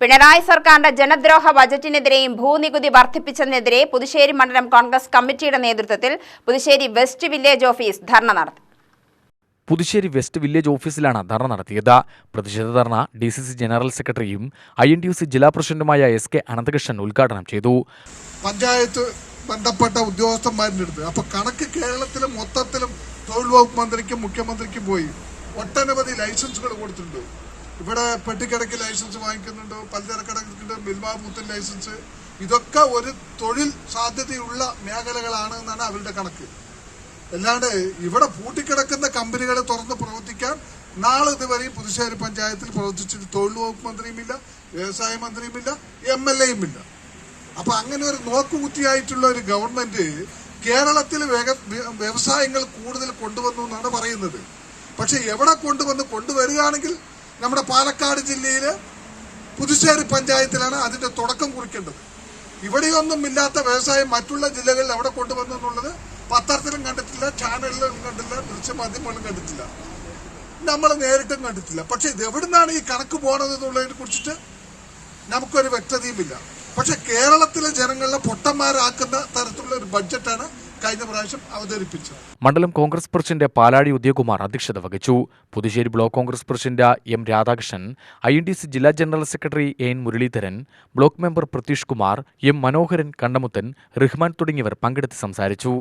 പിണറായി സർക്കാരിന്റെ ജനദ്രോഹ ബജറ്റിനെതിരെയും ഭൂനികുതി വർദ്ധിപ്പിച്ചതിനെതിരെ പുതുശ്ശേരി മണ്ഡലം കോൺഗ്രസ് കമ്മിറ്റിയുടെ നേതൃത്വത്തിൽ Puthussery west village office dharna നടത്തി. പുതുശ്ശേരി വെസ്റ്റ് വില്ലേജ് ഓഫീസിലാണ് ധർണ നടത്തിയത്. പ്രതിഷേധ dharna D C C general സെക്രട്ടറിയും I N T U C ജില്ലാ പ്രസിഡന്റുമായ എസ് കെ അനന്തകൃഷ്ണൻ ഉദ്ഘാടനം ചെയ്തു. പഞ്ചായത്ത് ബന്ധപ്പെട്ട ഉദ്യോഗസ്ഥന്മാരുടെ അടുത്ത്. അപ്പൊ കണക്ക് കേരളത്തിലും മൊത്തത്തിലും തൊഴിൽ വകുപ്പ് മന്ത്രിക്കും മുഖ്യമന്ത്രിക്കും പോയി ഒട്ടനവധി ലൈസൻസുകൾ കൊടുത്തിട്ടുണ്ട്. ഇവിടെ പെട്ടിക്കടയ്ക്ക് ലൈസൻസ് വാങ്ങിക്കുന്നുണ്ട് പലചരക്കടക്കുണ്ട് മിൽമാ ബൂത്തിൽ ലൈസൻസ്. ഇതൊക്കെ ഒരു തൊഴിൽ സാധ്യതയുള്ള മേഖലകളാണ് എന്നാണ് അവരുടെ കണക്ക്. അല്ലാണ്ട് ഇവിടെ പൂട്ടിക്കിടക്കുന്ന കമ്പനികൾ തുറന്ന് പ്രവർത്തിക്കാൻ നാളെ ഇതുവരെയും പുതുശ്ശേരി പഞ്ചായത്തിൽ പ്രവർത്തിച്ചിട്ട് തൊഴിൽ വകുപ്പ് മന്ത്രിയുമില്ല വ്യവസായ മന്ത്രിയുമില്ല എം എൽ എയും ഇല്ല അപ്പൊ അങ്ങനെ ഒരു നോക്കുകുത്തിയായിട്ടുള്ള ഒരു ഗവൺമെന്റ് കേരളത്തിൽ വ്യവസായങ്ങൾ കൂടുതൽ കൊണ്ടുവന്നു എന്നാണ് പറയുന്നത്. പക്ഷെ എവിടെ കൊണ്ടുവന്ന് കൊണ്ടുവരികയാണെങ്കിൽ നമ്മുടെ പാലക്കാട് ജില്ലയിൽ പുതുശ്ശേരി പഞ്ചായത്തിലാണ് അതിന്റെ തുടക്കം കുറിക്കേണ്ടത്. ഇവിടെയൊന്നും ഇല്ലാത്ത വ്യവസായം മറ്റുള്ള ജില്ലകളിൽ എവിടെ കൊണ്ടുവന്നു എന്നുള്ളത് പത്രത്തിലും കണ്ടിട്ടില്ല ചാനലിലും കണ്ടില്ല ദൃശ്യമാധ്യമങ്ങളിലും കണ്ടിട്ടില്ല. നമ്മൾ നേരിട്ടും കണ്ടിട്ടില്ല. പക്ഷെ ഇത് എവിടുന്നാണ് ഈ കണക്ക് പോണത് എന്നുള്ളതിനെ കുറിച്ചിട്ട് നമുക്കൊരു വ്യക്തതയുമില്ല. പക്ഷെ കേരളത്തിലെ ജനങ്ങളെ പൊട്ടന്മാരാക്കുന്ന തരത്തിലുള്ള ഒരു ബഡ്ജറ്റാണ് കഴിഞ്ഞ പ്രാവശ്യം അവതരിപ്പിച്ചു. മണ്ഡലം കോൺഗ്രസ് പ്രസിഡന്റ് പാലാടി ഉദയകുമാർ അധ്യക്ഷത വഹിച്ചു. Puthussery block Congress president M Radhakrishnan I N D C ജില്ലാ general secretary N Muraleedharan block member Pratheesh Kumar M Manoharan Kannamuthan Rahman തുടങ്ങിയവർ പങ്കെടുത്ത് സംസാരിച്ചു.